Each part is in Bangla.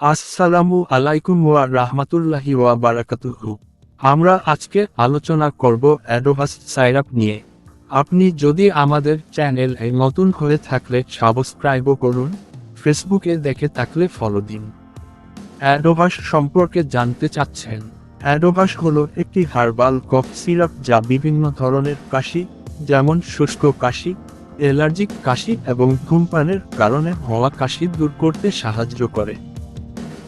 আসসালামু আলাইকুম ওয়া রাহমাতুল্লাহি ওয়া বারাকাতুহু। আমরা আজকে আলোচনা করব অ্যাডোভাস সাইরাপ নিয়ে। আপনি যদি আমাদের চ্যানেল নতুন হয়ে থাকলে সাবস্ক্রাইবও করুন, ফেসবুকে দেখে থাকলে ফলো দিন। অ্যাডোভাস সম্পর্কে জানতে চাচ্ছেন। অ্যাডোভাস হলো একটি হার্বাল কফ সিরাপ যা বিভিন্ন ধরনের কাশি, যেমন শুষ্ক কাশি, অ্যালার্জিক কাশি এবং ধূমপানের কারণে হওয়া কাশি দূর করতে সাহায্য করে।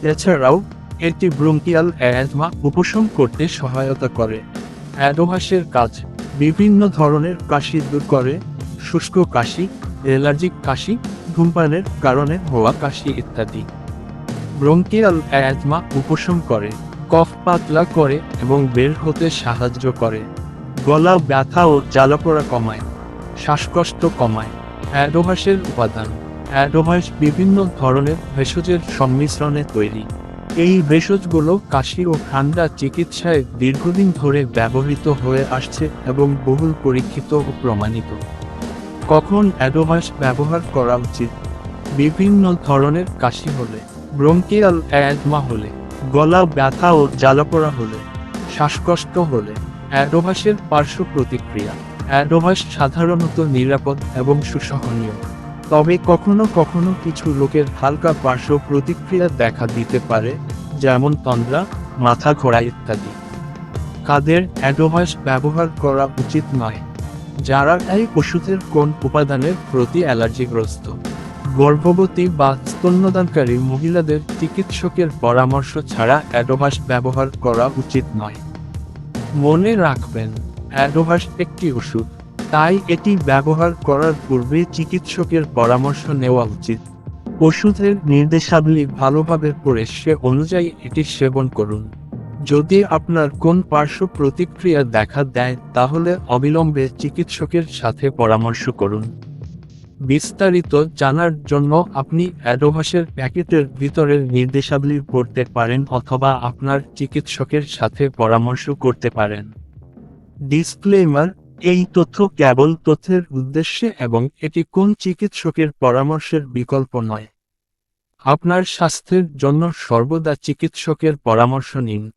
এছাড়াও, এটি ব্রঙ্কিয়াল অ্যাজমা উপশম করতে সহায়তা করে। অ্যাডোভাসের কাজ বিভিন্ন ধরনের কাশি দূর করে, শুষ্ক কাশি, অ্যালার্জিক কাশি, ধূমপানের কারণে হওয়া কাশি ইত্যাদি। ব্রঙ্কিয়াল অ্যাজমা উপশম করে, কফ পাতলা করে এবং বের হতে সাহায্য করে। গলা ব্যথা ও জ্বালাপোড়া কমায়, শ্বাসকষ্ট কমায় অ্যাডোভাসের উপাদান। অ্যাডোভাস বিভিন্ন ধরনের ভেষজের সংমিশ্রণে তৈরি। এই ভেষজগুলো কাশি ও ঠান্ডা চিকিৎসায় দীর্ঘদিন ধরে ব্যবহৃত হয়ে আসছে এবং বহুল পরীক্ষিত ও প্রমাণিত। কখন অ্যাডোভাস ব্যবহার করা উচিত? বিভিন্ন ধরনের কাশি হলে, ব্রঙ্কিয়াল অ্যাজমা হলে, গলা ব্যথা ও জ্বালাপোড়া হলে, শ্বাসকষ্ট হলে অ্যাডোভাসের পার্শ্ব প্রতিক্রিয়া। অ্যাডোভাস সাধারণত নিরাপদ এবং সুসহনীয়। তবে কখনো কখনো কিছু লোকের হালকা পার্শ্ব প্রতিক্রিয়া দেখা দিতে পারে, যেমন তন্দ্রা, মাথা ঘোরা ইত্যাদি। কাদের অ্যাডোভাস ব্যবহার করা উচিত নয়, যারা এই ওষুধের কোন উপাদানের প্রতি অ্যালার্জিগ্রস্ত। গর্ভবতী বা স্তন্যদানকারী মহিলাদের চিকিৎসকের পরামর্শ ছাড়া অ্যাডোভাস ব্যবহার করা উচিত নয়। মনে রাখবেন, অ্যাডোভাস একটি ওষুধ। তাই এটি ব্যবহার করার পূর্বে চিকিৎসকের পরামর্শ নেওয়া উচিত। ওষুধের নির্দেশাবলী ভালোভাবে পড়ে সে অনুযায়ী এটি সেবন করুন। যদি আপনার কোন পার্শ্ব প্রতিক্রিয়া দেখা দেয়, তাহলে অবিলম্বে চিকিৎসকের সাথে পরামর্শ করুন। বিস্তারিত জানার জন্য আপনি অ্যাডোভাসের প্যাকেটের ভিতরের নির্দেশাবলী পড়তে পারেন অথবা আপনার চিকিৎসকের সাথে পরামর্শ করতে পারেন। ডিসক্লেমার এই তথ্য কেবল তথ্যের উদ্দেশ্যে এবং এটি কোন চিকিৎসকের পরামর্শের বিকল্প নয়। আপনার স্বাস্থ্যের জন্য সর্বদা চিকিৎসকের পরামর্শ নিন।